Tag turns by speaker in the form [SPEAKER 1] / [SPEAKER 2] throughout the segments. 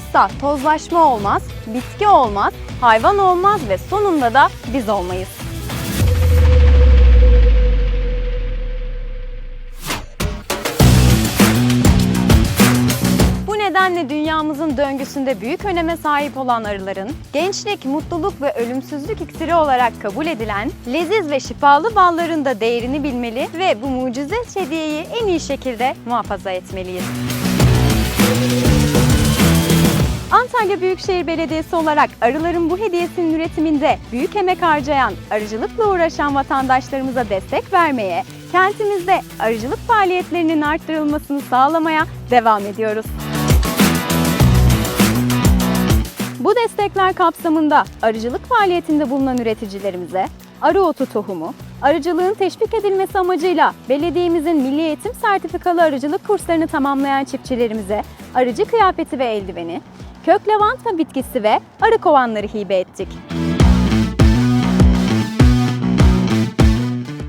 [SPEAKER 1] olmazsa tozlaşma olmaz, bitki olmaz, hayvan olmaz ve sonunda da biz olmayız. Bu nedenle dünyamızın döngüsünde büyük öneme sahip olan arıların, gençlik, mutluluk ve ölümsüzlük iksiri olarak kabul edilen leziz ve şifalı balların da değerini bilmeli ve bu mucize hediyeyi en iyi şekilde muhafaza etmeliyiz. Antalya Büyükşehir Belediyesi olarak arıların bu hediyesinin üretiminde büyük emek harcayan, arıcılıkla uğraşan vatandaşlarımıza destek vermeye, kentimizde arıcılık faaliyetlerinin arttırılmasını sağlamaya devam ediyoruz. Bu destekler kapsamında arıcılık faaliyetinde bulunan üreticilerimize arı otu tohumu, arıcılığın teşvik edilmesi amacıyla belediyemizin Milli Eğitim Sertifikalı arıcılık kurslarını tamamlayan çiftçilerimize arıcı kıyafeti ve eldiveni, kök lavanta bitkisi ve arı kovanları hibe ettik.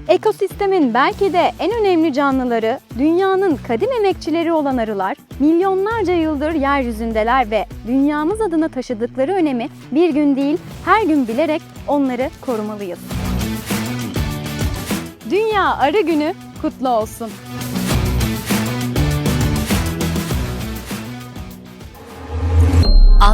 [SPEAKER 1] Ekosistemin belki de en önemli canlıları, dünyanın kadim emekçileri olan arılar, milyonlarca yıldır yeryüzündeler ve dünyamız adına taşıdıkları önemi bir gün değil, her gün bilerek onları korumalıyız. Dünya Arı Günü kutlu olsun.